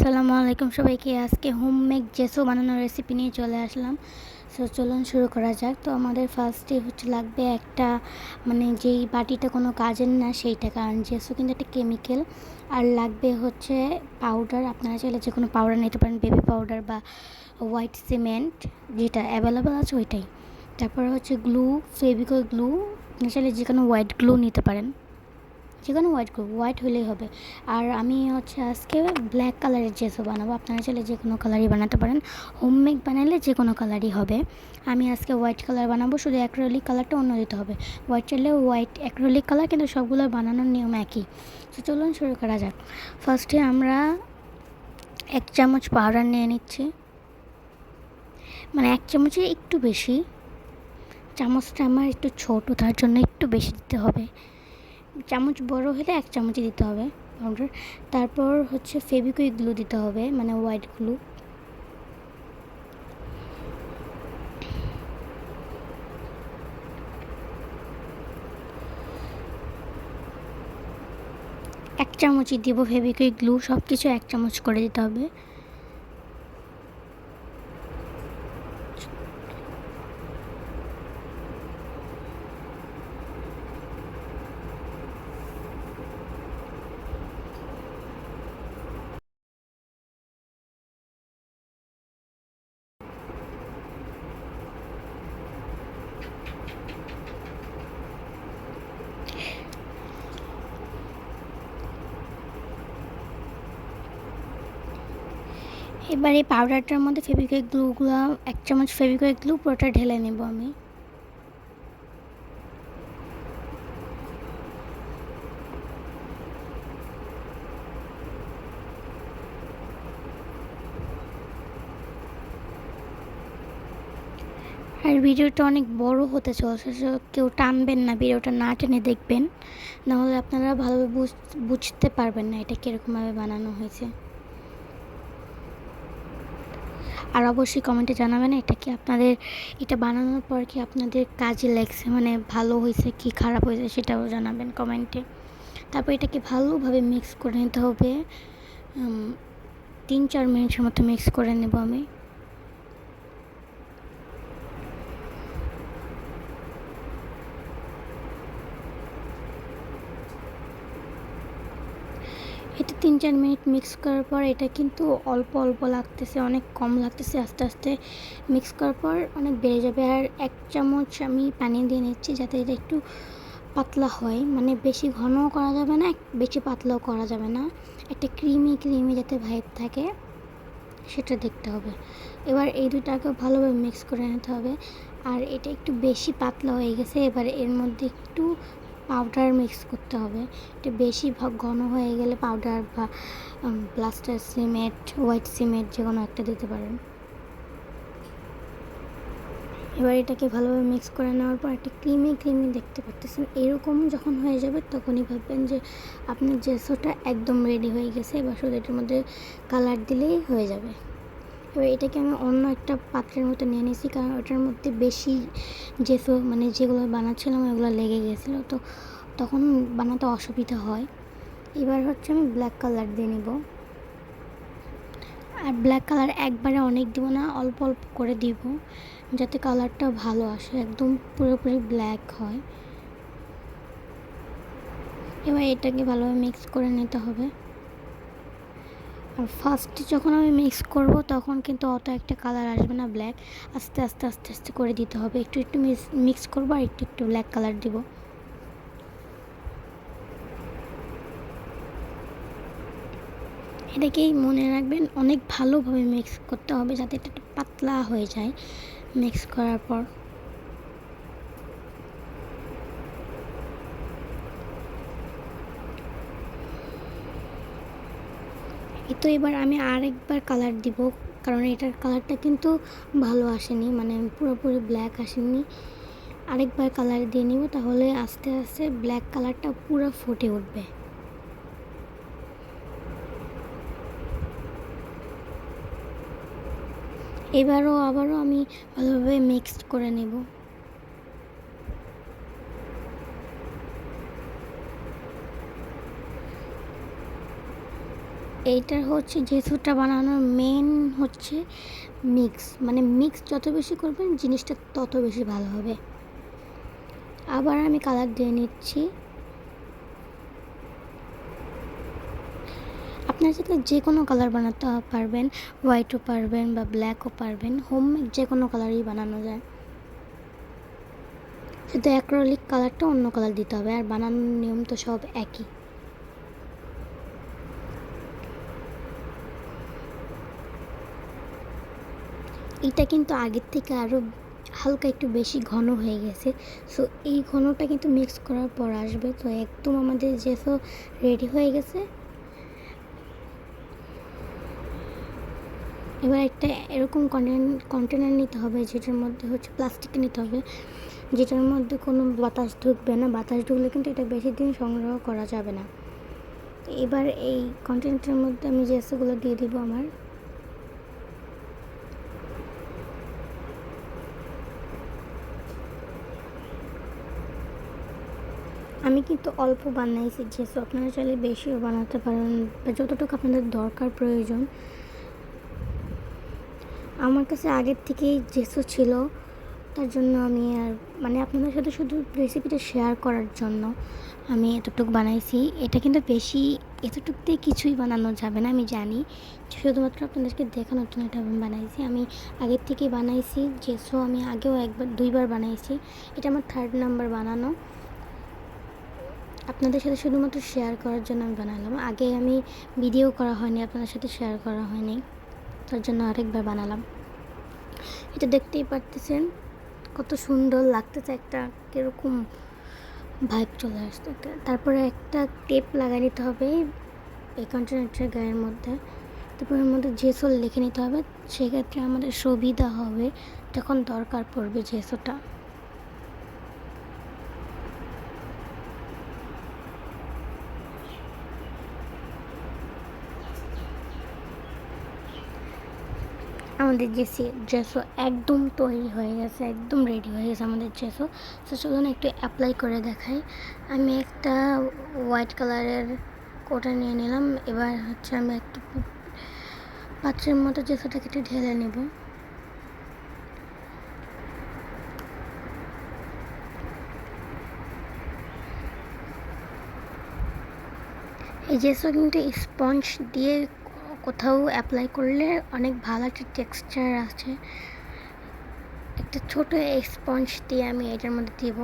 আসসালামু আলাইকুম সবাইকে। আজকে হোম মেক জেসো বানানোর রেসিপি নিয়ে চলে আসলাম। সো চলুন শুরু করা যাক। তো আমাদের ফার্স্টে হচ্ছে লাগবে একটা মানে যেই বাটিটা কোনো কাজের না সেইটা, কারণ জেসো কিন্তু একটা কেমিক্যাল আর লাগবে হচ্ছে পাউডার আপনারা চাইলে যে কোনো পাউডার নিতে পারেন বেবি পাউডার বা হোয়াইট সিমেন্ট যেটা অ্যাভেলেবেল আছে ওইটাই। তারপরে হচ্ছে গ্লু ফেভিকল গ্লু আপনি চাইলে যে কোনো হোয়াইট গ্লু নিতে পারেন। যে কোনো হোয়াইট করব হোয়াইট হলেই হবে। আর আমি হচ্ছে আজকে ব্ল্যাক কালারের জেসও বানাবো। আপনারা চাইলে যে কোনো কালারই বানাতে পারেন। হোমমেক বানালে যে কোনো কালারই হবে। আমি আজকে হোয়াইট কালার বানাবো, শুধু অ্যাক্রোলিক কালারটা অন্য দিতে হবে। হোয়াইট চাইলে হোয়াইট অ্যাক্রোলিক কালার কিন্তু সবগুলো বানানোর নিয়ম একই। তো চলুন শুরু করা যাক। ফার্স্টে আমরা এক চামচ পাউডার নিয়ে নিচ্ছি। মানে এক চামচে একটু বেশি। চামচটা আমার একটু ছোটো, তার জন্য একটু বেশি দিতে হবে। চামচ বড় হলে এক চামচই দিতে হবে পাউডার তারপর হচ্ছে ফেবিকুইক গ্লু দিতে হবে মানে হোয়াইট গ্লু। এক চামচই দিব ফেবিকুইক গ্লু সব কিছু এক চামচ করে দিতে হবে। এবার এই পাউডারটার মধ্যে ফেবিকুইক গ্লুগুলো এক চামচ ফেবিকুইক গ্লু পুরোটা ঢেলে নেব আমি। আর ভিডিওটা অনেক বড় হতে চলছে কেউ টানবেন না, ভিডিওটা না টেনে দেখবেন। নাহলে আপনারা ভালোভাবে বুঝতে পারবেন না এটা কীরকমভাবে বানানো হয়েছে। আর অবশ্যই কমেন্টে জানাবেন এটা কি আপনাদের, এটা বানানোর পর কি আপনাদের কাজে লাগছে মানে ভালো হয়েছে কি খারাপ হয়েছে সেটাও জানাবেন কমেন্টে। তারপর এটাকে ভালোভাবে মিক্স করে নিতে হবে। তিন চার মিনিটের মতো মিক্স করে নেব আমি এটা তিন চার মিনিট মিক্স করার পর এটা কিন্তু অল্প অল্প লাগতেছে, অনেক কম লাগতেছে, আস্তে আস্তে মিক্স করার পর অনেক বেড়ে যাবে। আর এক চামচ আমি পানি দিয়ে নিচ্ছি যাতে এটা একটু পাতলা হয়। মানে বেশি ঘনও করা যাবে না, বেশি পাতলাও করা যাবে না। একটা ক্রিমি ক্রিমি যাতে ভাইব থাকে, সেটা দেখতে হবে। এবার এই দুটাকে ভালোভাবে মিক্স করে নিতে হবে। আর এটা একটু বেশি পাতলা হয়ে গেছে, এবার এর মধ্যে একটু পাউডার মিক্স করতে হবে। এটা বেশি ঘন হয়ে গেলে পাউডার বা প্লাস্টার সিমেন্ট হোয়াইট সিমেন্ট যে কোনো একটা দিতে পারেন। এবার এটাকে ভালোভাবে মিক্স করে নেওয়ার পর একটা ক্রিমি ক্রিমি দেখতে পারতেছেন। এরকম যখন হয়ে যাবে তখনই ভাববেন যে আপনার জেসোটা একদম রেডি হয়ে গেছে। এবার শুধু এটার মধ্যে কালার দিলেই হয়ে যাবে। এবার এটাকে আমি অন্য একটা পাত্রের মতো নিয়ে নিয়েছি, কারণ ওটার মধ্যে বেশি যেসব মানে যেগুলো বানাচ্ছিলাম ওগুলো লেগে গেছিল। তো তখন বানাতে অসুবিধা হয়। এবার হচ্ছে আমি ব্ল্যাক কালার দিয়ে নেব। আর ব্ল্যাক কালার একবারে অনেক দিব না, অল্প অল্প করে দিব, যাতে কালারটা ভালো আসে, একদম পুরোপুরি ব্ল্যাক হয়। এবার এটাকে ভালোভাবে মিক্স করে নিতে হবে। আর ফার্স্টে যখন আমি মিক্স করব, তখন কিন্তু অত একটা কালার আসবে না ব্ল্যাক আস্তে আস্তে আস্তে আস্তে করে দিতে হবে। একটু একটু মিক্স করব আর একটু একটু ব্ল্যাক কালার দিব। এটাকেই মনে রাখবেন, অনেক ভালোভাবে মিক্স করতে হবে যাতে একটু পাতলা হয়ে যায় মিক্স করার পর। তো এবার আমি আরেকবার কালার দিব, কারণ এটার কালারটা কিন্তু ভালো আসেনি মানে পুরোপুরি ব্ল্যাক আসেনি। আরেকবার কালার দিয়ে নিব, তাহলে আস্তে আস্তে ব্ল্যাক কালারটা পুরো ফুটে উঠবে। এবারও আবারও আমি ভালোভাবে মিক্সড করে নেব। এইটার হচ্ছে যে জেসুটা বানানোর মেন হচ্ছে মিক্স মানে মিক্স যত বেশি করবেন জিনিসটা তত বেশি ভালো হবে। আবার আমি কালার দিয়ে নিচ্ছি। আপনার চাইলে যে কোনো কালার বানাতে পারবেন হোয়াইটও পারবেন বা ব্ল্যাকও পারবেন হোমমেড যে কোনো কালারই বানানো যায়। শুধু অ্যাক্রোলিক কালারটা অন্য কালার দিতে হবে, আর বানানোর নিয়ম তো সব একই। এটা কিন্তু আগের থেকে আরও হালকা একটু বেশি ঘন হয়ে গেছে। সো এই ঘনটা কিন্তু মিক্স করার পর আসবে। তো একদম আমাদের যেসব রেডি হয়ে গেছে, এবার একটা এরকম কন্টেনার নিতে হবে যেটার মধ্যে হচ্ছে প্লাস্টিক নিতে হবে, যেটার মধ্যে কোনো বাতাস ঢুকবে না। বাতাস ঢুকলে কিন্তু এটা বেশি দিন সংগ্রহ করা যাবে না। এবার এই কন্টেনারটার মধ্যে আমি জেসগুলো দিয়ে দিব আমার আমি কিন্তু অল্প বানাইছি যেহেতু আপনারা চাইলে বেশিও বানাতে পারেন বা যতটুকু আপনাদের দরকার প্রয়োজন। আমার কাছে আগের থেকেই যেসু ছিল, তার জন্য আমি আর মানে আপনাদের সাথে শুধু রেসিপিটা শেয়ার করার জন্য আমি এতটুকু বানাইছি। এটা কিন্তু বেশি এতটুক দিয়ে কিছুই বানানো যাবে না, আমি জানি। শুধুমাত্র আপনাদেরকে দেখানোর জন্য এটা আমি বানাইছি। আমি আগের থেকেই বানাইছি যেসো আমি আগেও একবার, দুইবার বানাইছি। এটা আমার থার্ড নাম্বার বানানো। আপনাদের সাথে শুধুমাত্র শেয়ার করার জন্য আমি বানালাম। আগে আমি ভিডিও করা হয়নি, আপনাদের সাথে শেয়ার করা হয়নি। তার জন্য আরেকবার বানালাম। এটা দেখতেই পারতেছেন, কত সুন্দর লাগতেছে একটা কীরকম ভাইব চলে আসতে তারপরে একটা টেপ লাগাই নিতে হবে, এই গায়ের মধ্যে। তারপর মধ্যে জেসল লিখে নিতে হবে। সেক্ষেত্রে আমাদের সুবিধা হবে যখন দরকার পড়বে জেসোটা আমাদের জেসি ড্রেসও একদম তৈরি হয়ে গেছে, একদম রেডি হয়ে গেছে আমাদের ড্রেসও তো চলুন একটু অ্যাপ্লাই করে দেখাই। আমি একটা হোয়াইট কালারের কোটা নিয়ে নিলাম। এবার হচ্ছে আমি একটু পাত্রের মতো ড্রেসটাকে একটু ঢেলে নেব। এই জেসও কিন্তু স্পঞ্জ দিয়ে কোথাও অ্যাপ্লাই করলে অনেক ভালো একটা টেক্সচার আছে। একটা ছোট স্পঞ্জ দিয়ে আমি এটার মধ্যে দিব।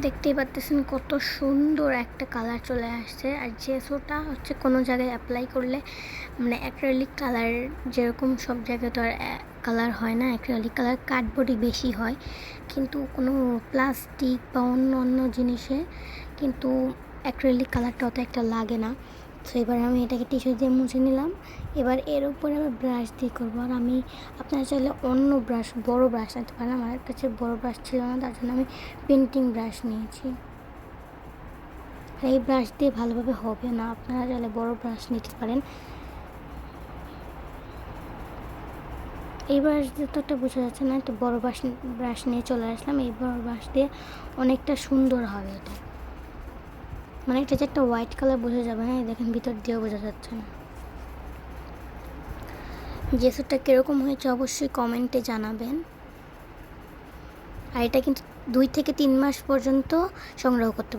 দেখতেই পাচ্ছেন কত সুন্দর একটা কালার চলে আসছে। আর জেসোটা হচ্ছে কোনো জায়গায় অ্যাপ্লাই করলে মানে অ্যাক্রেলিক কালার যেরকম সব জায়গায় তো আর কালার হয় না অ্যাক্রেলিক কালার কার্ডবোর্ডই বেশি হয়। কিন্তু কোনো প্লাস্টিক বা অন্য অন্য জিনিসে কিন্তু অ্যাক্রেলিক কালারটা অত একটা লাগে না। তো এবার আমি এটাকে টিস্যু দিয়ে মুছে নিলাম। এবার এর উপরে আমি ব্রাশ দিয়ে করব। আর আমি আপনারা চাইলে অন্য ব্রাশ বড় ব্রাশ নিতে পারেন। আমার কাছে বড় ব্রাশ ছিল না, তার জন্য আমি পেন্টিং ব্রাশ নিয়েছি। আর এই ব্রাশ দিয়ে ভালোভাবে হবে না। আপনারা চাইলে বড় ব্রাশ নিতে পারেন। এই ব্রাশ দিয়ে তো একটা বোঝা যাচ্ছে না, একটু বড় ব্রাশ ব্রাশ নিয়ে চলে আসলাম। এই বড় ব্রাশ দিয়ে অনেকটা সুন্দর হবে এটা। মানে এটা যে একটা হোয়াইট কালার বোঝা যাবে না দেখেন ভিতর দিয়েও বোঝা যাচ্ছে না। জেসুরটা কীরকম হয়েছে অবশ্যই কমেন্টে জানাবেন। আর এটা কিন্তু দুই থেকে তিন মাস পর্যন্ত সংগ্রহ করতে